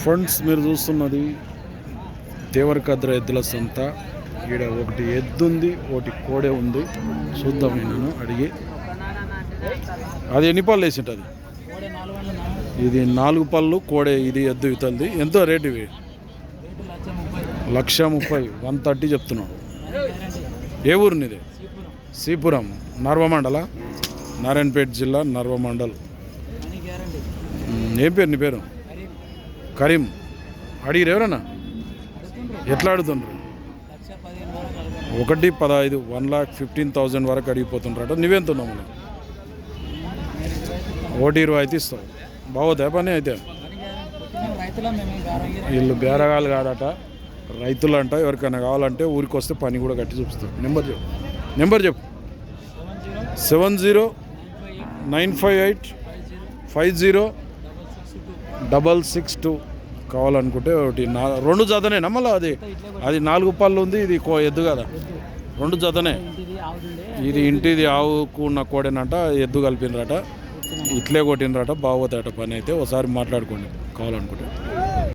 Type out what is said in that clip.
Friends మీరు చూస్తున్నది దేవరకద్ర ఎద్దుల సంత. ఈడ ఒకటి ఎద్దు ఉంది ఒకటి కోడే ఉంది. చూద్దాం నేను అడిగి. అది ఎన్ని పళ్ళు వేసింటది? ఇది నాలుగు పళ్ళు కోడే ఇది ఎద్దు ఇతల్ది ఎంతో రేటు ఇవి? లక్ష ముప్పై వన్ థర్టీ చెప్తున్నాడు. ఏ ఊరు శ్రీపురం నర్వ మండల నారాయణపేట జిల్లా నర్వ మండల్ ఏం పేరు నీ పేరు? కరీం అడిగిరు ఎవరన్నా? ఎట్లా అడుగుతుండ్రు? ఒకటి పదహైదు వన్ లాక్ ఫిఫ్టీన్ థౌజండ్ వరకు అడిగిపోతుండ్రట. నువ్వెంత ఉన్నావు మరి? ఒకటి ఇరవై అయితే ఇస్తావు. బాగోదా పని అయితే? వీళ్ళు బేరగాలు కాదట. రైతులు అంట ఎవరికైనా కావాలంటే ఊరికి వస్తే పని కూడా కట్టి చూపిస్తారు. నెంబర్ చెప్పు. నెంబర్ చెప్పు. Seven zero nine five eight five zero double six two. కావాలనుకుంటే ఒకటి నా రెండు జతనేనా? మళ్ళీ అది అది నాలుగు పళ్ళు ఉంది ఇది కో ఎద్దు కదా. రెండు జతనే. ఇది ఇంటిది ఆవుకు ఉన్న ఎద్దు కలిపినరట. ఇట్లే కొట్టినరట బాగోతాయట పని అయితే. ఒకసారి మాట్లాడుకోండి కావాలనుకుంటే.